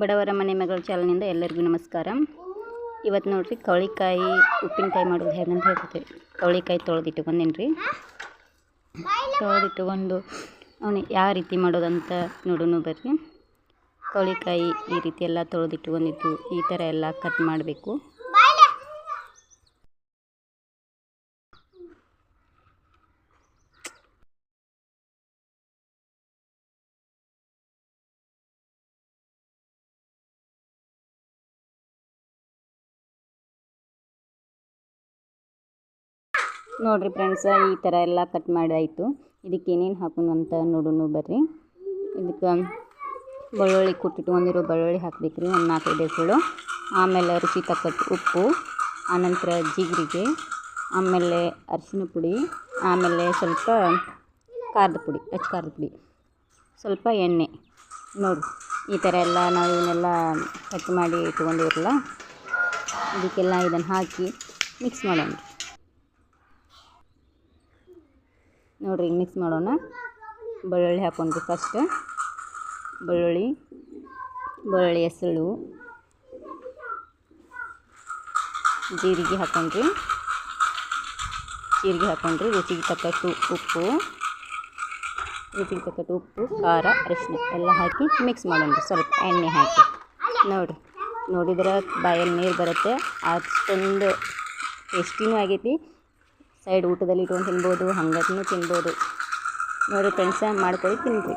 ಬಡವರ ಮನೆ ಮಗಳ ಚಾಲನೆಯಿಂದ ಎಲ್ಲರಿಗೂ ನಮಸ್ಕಾರ. ಇವತ್ತು ನೋಡಿರಿ ಕವಳಿಕಾಯಿ ಉಪ್ಪಿನಕಾಯಿ ಮಾಡೋದು ಹೇಗಂತ ಹೇಳ್ಕೊತೀವಿ. ಕವಳಿಕಾಯಿ ತೊಳೆದಿಟ್ಟುಕೊಂಡೇನಿ ರೀ ತೊಳೆದಿಟ್ಟುಕೊಂಡು ಅವನು ಯಾವ ರೀತಿ ಮಾಡೋದಂತ ನೋಡೋಣ ಬರ್ರಿ. ಕವಳಿಕಾಯಿ ಈ ರೀತಿ ಎಲ್ಲ ತೊಳೆದಿಟ್ಟುಕೊಂಡಿದ್ದು ಈ ಥರ ಎಲ್ಲ ಕಟ್ ಮಾಡಬೇಕು. ನೋಡಿರಿ ಫ್ರೆಂಡ್ಸ ಈ ಥರ ಎಲ್ಲ ಕಟ್ ಮಾಡಿ ಆಯಿತು. ಇದಕ್ಕೆ ಏನೇನು ಹಾಕೋಣ ಅಂತ ನೋಡೋಣ ಬರ್ರಿ. ಇದಕ್ಕೆ ಬೆಳ್ಳುಳ್ಳಿ ಕುಟ್ಟಿಟ್ಕೊಂಡಿರೋ ಬೆಳ್ಳುಳ್ಳಿ ಹಾಕ್ಬೇಕು ರೀ ಒಂದು ನಾಲ್ಕೈದು ಎಸಳು ಆಮೇಲೆ ರುಚಿ ತಕ್ಕಟ್ಟು ಉಪ್ಪು, ಆನಂತರ ಜೀರಿಗೆ ಆಮೇಲೆ ಅರಿಶಿನ ಪುಡಿ, ಆಮೇಲೆ ಸ್ವಲ್ಪ ಖಾರದ ಪುಡಿ ಅಚ್ಚ ಖಾರದ ಪುಡಿ. ಸ್ವಲ್ಪ ಎಣ್ಣೆ. ನೋಡಿ, ಈ ಥರ ಎಲ್ಲ ನಾವು ಇವನ್ನೆಲ್ಲ ಕಟ್ ಮಾಡಿ ಇಟ್ಕೊಂಡಿರಲ್ಲ, ಇದಕ್ಕೆಲ್ಲ ಇದನ್ನು ಹಾಕಿ ಮಿಕ್ಸ್ ಮಾಡೋಣ. ನೋಡಿರಿ ಮಿಕ್ಸ್ ಮಾಡೋಣ. ಬೆಳ್ಳುಳ್ಳಿ ಹಾಕೊಂಡ್ರಿ ಫಸ್ಟ್ ಬೆಳ್ಳುಳ್ಳಿ ಬೆಳ್ಳುಳ್ಳಿ ಹೆಸಳು, ಜೀರಿಗೆ ಹಾಕೊಂಡ್ರಿ. ಜೀರಿಗೆ ಹಾಕೊಂಡ್ರಿ, ರುಚಿಗೆ ತಕ್ಕಷ್ಟು ಉಪ್ಪು, ರುಚಿಗೆ ತಕ್ಕಟ್ಟು ಉಪ್ಪು, ಖಾರ ಅರಿಶಿನ ಎಲ್ಲ ಹಾಕಿ ಮಿಕ್ಸ್ ಮಾಡೋಣ ಸ್ವಲ್ಪ ಎಣ್ಣೆ ಹಾಕಿ. ನೋಡಿರಿ, ನೋಡಿದ್ರೆ ಬಾಯಲ್ಲಿ ನೀರು ಬರುತ್ತೆ, ಅಷ್ಟೊಂದು ಟೇಸ್ಟಿನೂ ಆಗೈತಿ. ಸೈಡ್ ಊಟದಲ್ಲಿ ಇಟ್ಕೊಂಡು ತಿನ್ಬೋದು ಹಂಗೆ ತಿನ್ಬೋದು. ನೋಡಿ ಫ್ರೆಂಡ್ಸ ಮಾಡ್ಕೊಳ್ಳಿ ತಿನ್ನಿರಿ